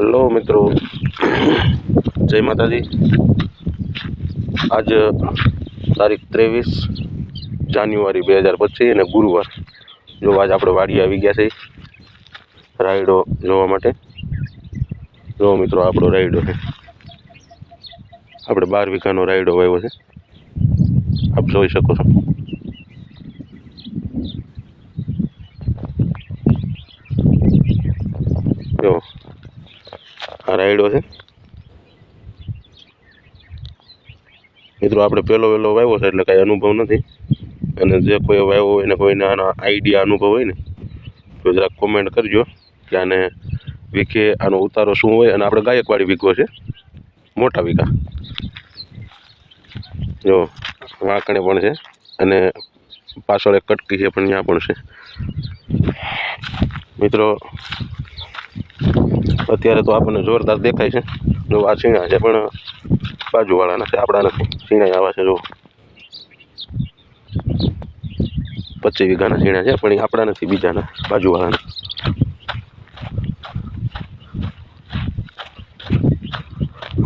Hello મિત્રો. જય માતાજી. આજ, તારીખ ત્રેવીસ જાન્યુઆરી બે હજાર પચીસ અને ગુરુવાર. જો આજ આપણે વાડી આવી ગયા છે રાયડો જોવા માટે. જો મિત્રો આપણો રાયડો છે. આપણે બાર વીઘાનો રાયડો વાવ્યો છે. આપ જોઈ શકો છો જો આ રાયડો છે. મિત્રો, આપણે પહેલો વહેલો વાવ્યો છે એટલે કાંઈ અનુભવ નથી. અને જે કોઈ વાવ્યો હોય ને કોઈને આનો આઈડિયા અનુભવ હોય ને, તો જરાક કોમેન્ટ કરજો કે આને વીખે આનો ઉતારો શું હોય. અને આપણે ગાયકવાડી વીઘો છે. મોટા વીઘા. જો, વાંકણે પણ છે. અને પાછળ એક કટકી છે, પણ ત્યાં પણ છે. મિત્રો અત્યારે તો આપણને જોરદાર દેખાય છે. જો આ છીણા છે, પણ બાજુવાળાના છે, આપણા નથી. છીણા આવા છે, જો. પચીસ વીઘાના છીણા છે, પણ એ આપણા નથી, બીજાના, બાજુવાળાના.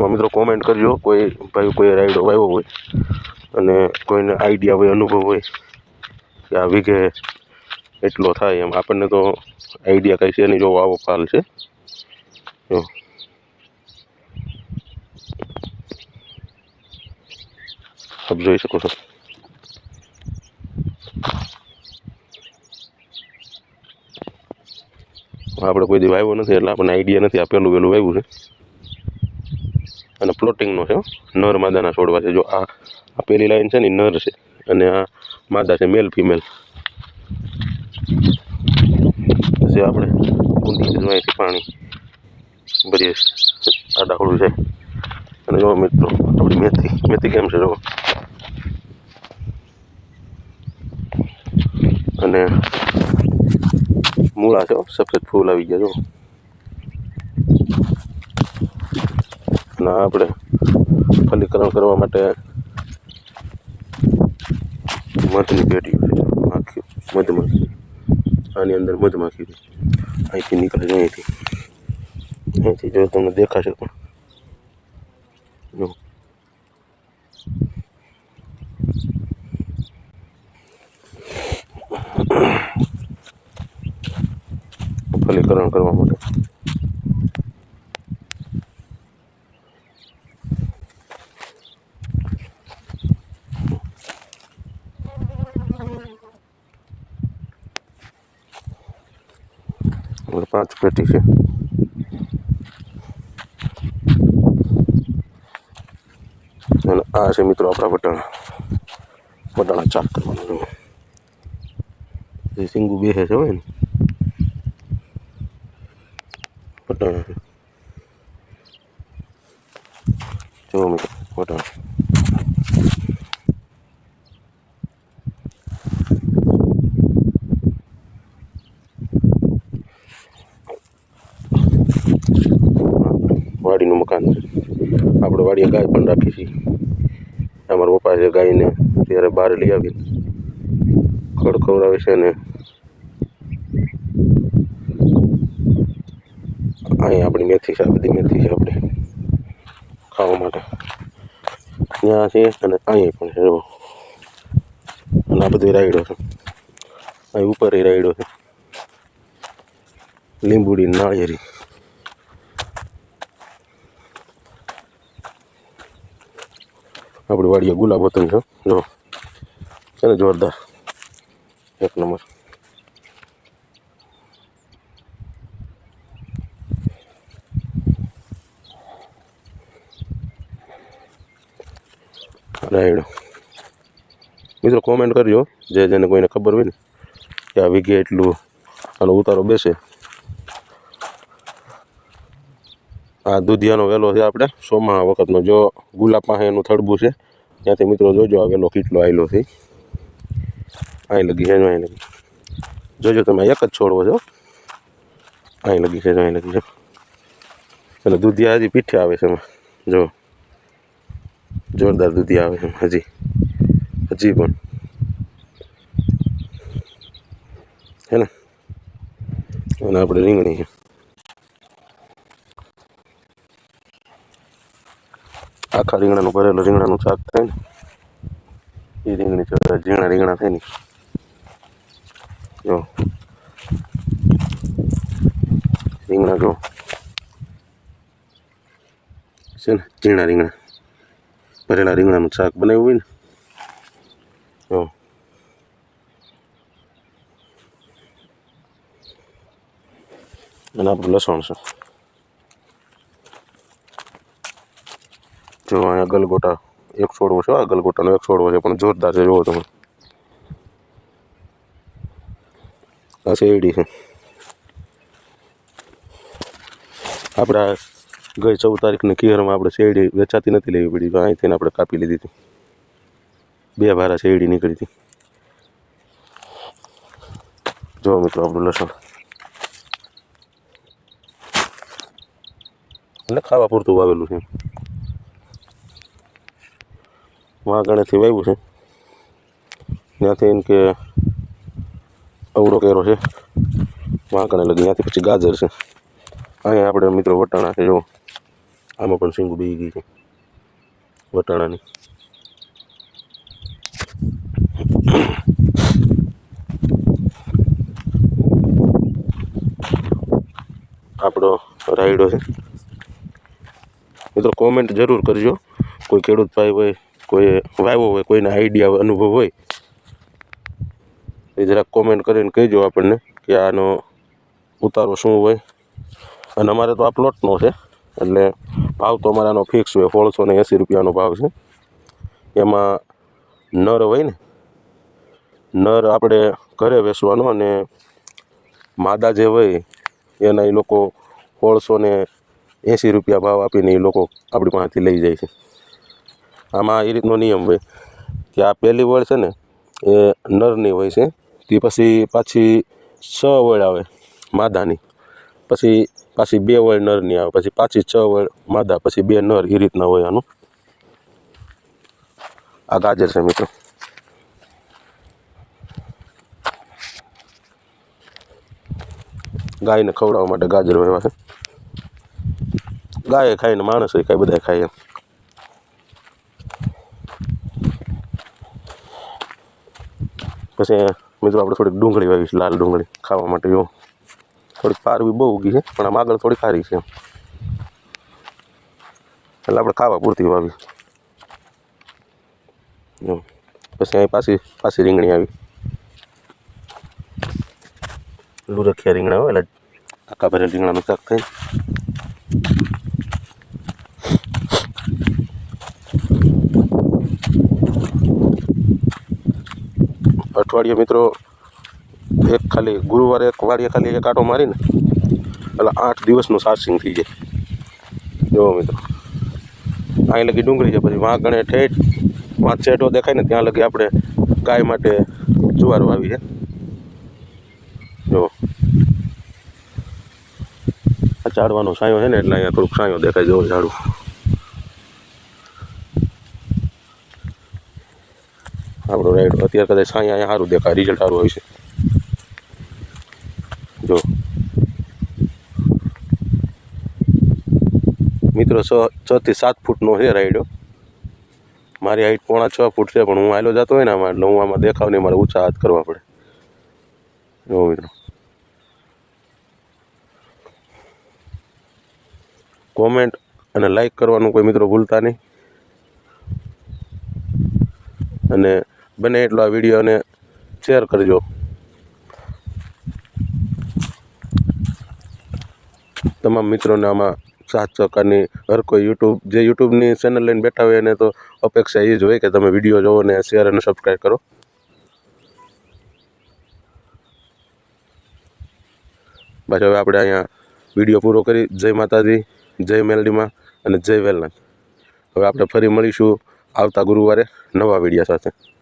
મિત્રો કોમેન્ટ કરજો, કોઈ ભાઈ, કોઈ રાઈડો વાવ્યો હોય અને કોઈને આઈડિયા હોય, અનુભવ હોય, કે આ વીઘે એટલો થાય એમ. આપણને તો આઈડિયા કંઈ છે નહીં. જો આવો ફાલ છે. જો. આપ જોઈ શકો છો. આપણે કોઈ દી વાવ્યો નથી એટલે આપણને આઈડિયા નથી આ પેલું વાવ્યું છે. અને પ્લોટિંગનો છે. નર માદાના છોડવા છે. જો આ આ પેલી લાઈન છે ને નર છે. અને આ માદા છે મેલ ફિમેલ પછી આપણે ઊંડી જોવાયથી પાણી. ભરીએ આ ડાકડું છે. અને જો મિત્રો, આપણી મેથી મેથી કેમ છે જો અને મૂળા છે સફેદ ફૂલ આવી ગયા જો અને આપણે ફલીકરણ કરવા માટે મધની પેટી આખી માખી મધમાખી આની અંદર મધમાખી છે અહીંથી નીકળે છે અહીંથી. અહીંથી જો તમને દેખાશે પણ. જો. ફલીકરણ કરવા માટે હવે પાંચ પેટી છે. અને મિત્રો આપણા વટાણા વટાણા ચાક કરવાના જે સિંગુ બેસે છે હોય ને. વટાણા છે. જો મિત્રો વટાણા વાડીનું મકાન છે આપણે વાડીએ ગાય છીએ અમારા પપ્પા છે ગાયને ત્યારે બહાર લઈ આવીને ખડ છે ને અહીંયા આપણી મેથી છે બધી મેથી છે આપણી ખાવા માટે. ત્યાં છે અને અહીંયા પણ છે અને આ બધું રાયડો છે. અહીં ઉપર રાયડો છે. લીંબુડી, નાળિયેરી. આપણી વાડીએ ગુલાબ વતન છે. જો છે ને જોરદાર. એક નંબર. રાયડો. મિત્રો કોમેન્ટ કરજો, જે જેને કોઈને ખબર હોય ને, કે આ વિગે એટલું આનો ઉતારો બેસે. આ દુધિયાનો વેલો છે આપણે. સોમા વખતનો જો ગુલાબ પાસે એનું થડબું છે. ત્યાંથી મિત્રો જોજો આ વેલો કેટલો આવેલો છે. અહીં લગી છે અહીં લગી. જોજો તમે એક જ છોડવો છો. અહીં લગી છે અહીં લગી છે. એટલે દુધિયા હજી પીઠે આવે છે એમાં. જો જોરદાર દુધિયા આવે છે હજી. હજી પણ. હે ને? અને આપણે રીંગણી છે. આખા રીંગણાનું ભરેલું રીંગણાનું શાક થાય ને, એ રીંગણી ઝીણા રીંગણા થાય ને. જો. રીંગણા જો. છે ને, ઝીણા રીંગણા. ભરેલા રીંગણાનું શાક બનાવ્યું હોય ને. જો. અને આપણું લસણ છે. જો અહીંયા ગલગોટા એક છોડવો છે આ ગલગોટાનો એક છોડવો છે, પણ જોરદાર છે જોવો તમે. આ શેરડી છે. આપણા ગઈ ચૌદ તારીખની કિયરમાં આપણે શેરડી વેચાતી નથી લેવી પડી અહીંથી આપણે કાપી લીધી હતી. બે ભારા શેરડી નીકળી હતી. જો મિત્રો આપણું લસણ. એટલે ખાવા પૂરતું વાવેલું છે. વાંકણેથી વાવ્યું છે. ત્યાંથી એમ કે અવડો કેરો છે. વાંકણે લગી ત્યાંથી પછી ગાજર છે. અહીંયા આપણે મિત્રો વટાણા છે, જો. આમાં પણ સિંગું બી ગઈ છે. વટાણાની. આપણો રાયડો છે. મિત્રો કોમેન્ટ જરૂર કરજો. કોઈ ખેડૂત ભાઈ હોય કોઈ વાવ્યો હોય, કોઈને આઈડિયા અનુભવ હોય, એ જરાક કોમેન્ટ કરીને કહેજો આપણને કે આનો ઉતારો શું હોય. અને અમારે તો આ પ્લોટનો છે, એટલે ભાવ તો અમારાનો ફિક્સ હોય સોળસો ને એંસી રૂપિયાનો ભાવ છે. એમાં નર હોય ને, નર આપણે ઘરે વેચવાનો અને માદા જે હોય, એના એ લોકો સોળસો ને એંસી રૂપિયા ભાવ આપીને એ લોકો આપણી પાસેથી લઈ જાય છે. આમાં એ રીતનો નિયમ હોય કે આ પહેલી વળ છે ને એ નરની હોય છે. તે પછી પાછી છ વળ આવે માદાની. પછી પાછી બે વળ નરની આવે, પછી પાછી છ વળ માદા, પછી બે નર એ રીતના હોય આનું. આ ગાજર છે મિત્રો. ગાયને ખવડાવવા માટે ગાજર હોય છે. ગાય ખાઈને માણસ હોય, કાંઈ બધા ખાય એમ. પછી મિત્રો આપણે થોડીક ડુંગળી વાવી છે લાલ ડુંગળી ખાવા માટે, જો. થોડીક પારવી બહુ ઉગી છે, પણ આમ આગળ થોડી ખારી છે. એટલે આપણે ખાવા પૂરતી વાવી જો. પછી અહીં પાછી પાછી રીંગણી આવી. લુરખિયા રીંગણા હોય, એટલે આખા ભરેલ રીંગણાનું શાક થાય. અઠવાડિયે મિત્રો, એક ખાલી ગુરુવારે એક વાડીએ ખાલી એક આટો મારીને, એટલે આઠ દિવસનું સાર્સિંગ થઈ જાય. જુઓ મિત્રો અહીં લગી ડુંગળી છે, પછી વાં ગણે ઠેઠ વાં છેટો દેખાય ને ત્યાં લગી આપણે ગાય માટે જુવાર વાવી છે. જો આ ચાડવાનો સાયો છે ને, એટલે અહીંયા થોડુંક સાયો દેખાય જેવો ઝાડું આપણો રાઈડ અત્યારે કદાચ છાંયા અહીંયા સારું દેખાય રિઝલ્ટ સારું હોય છે. જો. મિત્રો, છ થી સાત ફૂટનો છે રાઈડો મારી હાઈટ પોણા છ ફૂટ છે, પણ હું આયલો જતો હોય ને આમાં હું આમાં દેખાવ નહીં મારે ઊંચા હાથ કરવા પડે. જો મિત્રો. કોમેન્ટ અને લાઈક કરવાનું કોઈ મિત્રો ભૂલતા નહીં. અને બને એટલો આ વિડીયોને શેર કરજો. તમામ મિત્રોને આમાં સાત ચોકાની હર કોઈ યુટ્યુબ, જે યુટ્યુબની ચેનલ લઈને બેઠા હોય એને તો અપેક્ષા એ જ હોય કે તમે વીડિયો જોવો ને શેર અને સબસ્ક્રાઈબ કરો. પાછા હવે આપણે અહીંયા વીડિયો પૂરો કરી. જય માતાજી, જય મેલડીમાં અને જય વેલનાથ. હવે આપણે ફરી મળીશું આવતા ગુરુવારે નવા વીડિયો સાથે.